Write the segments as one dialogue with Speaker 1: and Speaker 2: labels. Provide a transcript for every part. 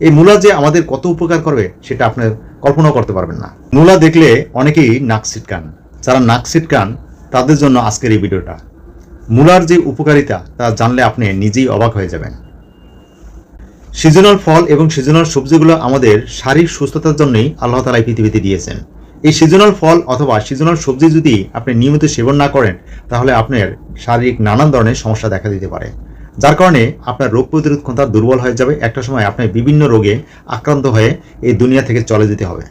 Speaker 1: এই মূলা যে আমাদের কত উপকার করবে, সেটা আপনার কল্পনাও করতে পারবেন না। মূলা দেখলে অনেকেই নাক ছিটকান। যারা নাক ছিটকান, তাদের জন্য আজকের এই ভিডিওটা। মূলার যে উপকারিতা, তা জানলে আপনি নিজেই অবাক হয়ে যাবেন। সিজনাল ফল এবং সিজনাল সবজিগুলো আমাদের শারীরিক সুস্থতার জন্যই আল্লাহ তালা পৃথিবীতে দিয়েছেন। এই সিজনাল ফল অথবা সিজনাল সবজি যদি আপনি নিয়মিত সেবন না করেন, তাহলে আপনার শারীরিক নানান ধরনের সমস্যা দেখা দিতে পারে। যার কারণে আপনার রোগ প্রতিরোধ ক্ষমতা দুর্বল হয়ে যাবে। একটা সময় আপনার বিভিন্ন রোগে আক্রান্ত হয়ে এই দুনিয়া থেকে চলে যেতে হবে।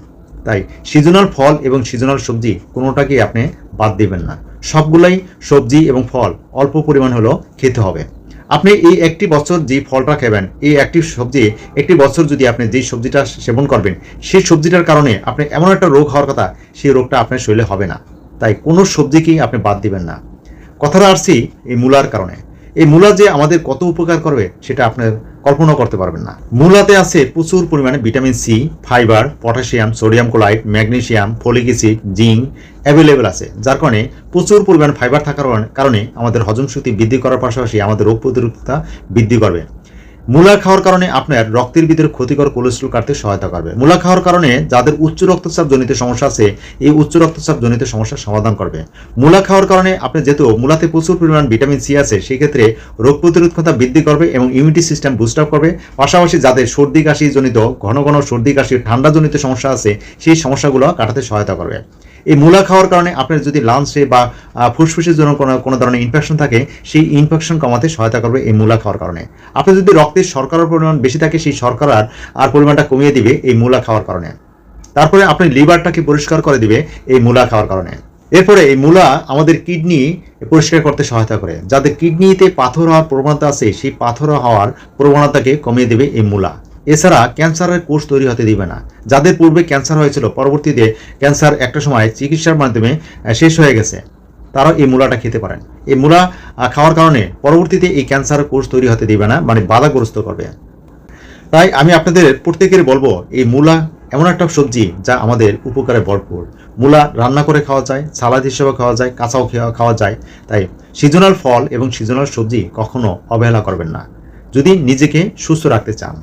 Speaker 1: তাই সিজনাল ফল এবং সিজনাল সবজি কোনোটাকেই আপনি বাদ দিবেন না। সবগুলাই সবজি এবং ফল অল্প পরিমাণ হলেও খেতে হবে। আপনি এই একটি বছর যে ফলটা খাবেন, এই একটি সবজি, একটি বছর যদি আপনি যেই সবজিটা সেবন করবেন, সেই সবজিটার কারণে আপনি এমন একটা রোগ হওয়ার কথা, সেই রোগটা আপনার শরীরে হবে না। তাই কোনো সবজিকেই আপনি বাদ দিবেন না। কথাটা আসছি এই মূলার কারণে। এই মূলা যে আমাদের কত উপকার করবে, সেটা আপনার কল্পনা করতে পারবেন না। মূলাতে আছে প্রচুর পরিমাণে vitamin C, fibre, potassium, sodium chloride, magnesium, folic acid, zinc available আছে। যার কারণে প্রচুর পরিমাণ ফাইবার থাকার কারণে আমাদের হজম শক্তি বৃদ্ধি করার পাশাপাশি আমাদের রোগ প্রতিরোধতা বৃদ্ধি করবে। মূলা খাওয়ার কারণে আপনার রক্তের ভিতরে ক্ষতিকর কোলেস্ট্রল কাটতে সহায়তা করবে। মূলা খাওয়ার কারণে যাদের উচ্চ রক্তচাপ জনিত সমস্যা আছে, এই উচ্চ রক্তচাপ জনিত সমস্যার সমাধান করবে। মূলা খাওয়ার কারণে আপনি যেহেতু মূলাতে প্রচুর পরিমাণ ভিটামিন সি আছে সেই ক্ষেত্রে রোগ প্রতিরোধ বৃদ্ধি করবে এবং ইমিউনিটি সিস্টেম বুস্ট আপ করবে। পাশাপাশি যাদের সর্দি কাশি জনিত, ঘন ঘন সর্দি কাশি, ঠান্ডা জনিত সমস্যা আছে, সেই সমস্যাগুলো কাটাতে সহায়তা করবে। এই মূলা খাওয়ার কারণে আপনার যদি লাঞ্চে বা ফুসফুসের জন্য কোনো কোনো ধরনের ইনফেকশন থাকে, সেই ইনফেকশন কমাতে সহায়তা করবে এই মূলা খাওয়ার কারণে। আপনি যদি রক্তের শর্করার পরিমাণ বেশি থাকে, সেই শর্করার আর পরিমাণটা কমিয়ে দিবে এই মূলা খাওয়ার কারণে। তারপরে আপনি লিভারটাকে পরিষ্কার করে দিবে এই মূলা খাওয়ার কারণে। এরপরে এই মূলা আমাদের কিডনি পরিষ্কার করতে সহায়তা করে। যাদের কিডনিতে পাথর হওয়ার প্রবণতা আছে, সেই পাথর হওয়ার প্রবণতাকে কমিয়ে দেবে এই মূলা। এছাড়া ক্যান্সারের কোষ তৈরি হতে দিবে না। যাদের পূর্বে ক্যান্সার হয়েছিল, পরবর্তীতে ক্যান্সার একটা সময় চিকিৎসার মাধ্যমে শেষ হয়ে গেছে। তারাও এই মূলাটা খেতে পারেন। এই মূলা খাওয়ার কারণে পরবর্তীতে এই ক্যান্সারের কোষ তৈরি হতে দিবে না মানে বাধাগ্রস্ত করবে। তাই আমি আপনাদের প্রত্যেকের বলব, এই মূলা এমন একটা সবজি যা আমাদের উপকারে ভরপুর। মূলা রান্না করে খাওয়া যায়, সালাদ হিসেবে খাওয়া যায়, কাঁচাও খাওয়া যায়। তাই সিজনাল ফল এবং সিজনাল সবজি কখনো অবহেলা করবেন না। যদি নিজেকে সুস্থ রাখতে চান।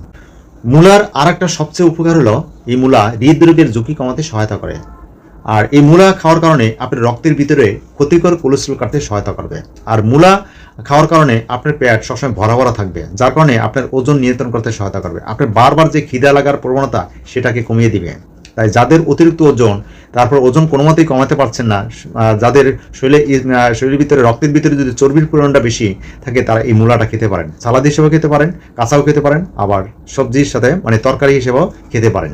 Speaker 1: মূলার আর একটা সবচেয়ে উপকার হলো এই মূলা হৃদরোগের ঝুঁকি কমাতে সহায়তা করে। আর এই মূলা খাওয়ার কারণে আপনার রক্তের ভিতরে ক্ষতিকর কোলেস্ট্রল কাটতে সহায়তা করবে। আর মূলা খাওয়ার কারণে আপনার পেট সবসময় ভরা ভরা থাকবে, যার কারণে আপনার ওজন নিয়ন্ত্রণ করতে সহায়তা করবে। আপনার বারবার যে খিদা লাগার প্রবণতা সেটাকে কমিয়ে দিবে। তাই যাদের অতিরিক্ত ওজন তারপর ওজন কোনো মতেই কমাতে পারছেন না। যাদের শরীরে শরীরের ভিতরে রক্তের ভিতরে যদি চর্বির পরিমাণটা বেশি থাকে, তারা এই মূলাটা খেতে পারেন। সালাদ হিসেবেও খেতে পারেন, কাঁচাও খেতে পারেন, আবার সবজির সাথে মানে তরকারি হিসেবেও খেতে পারেন।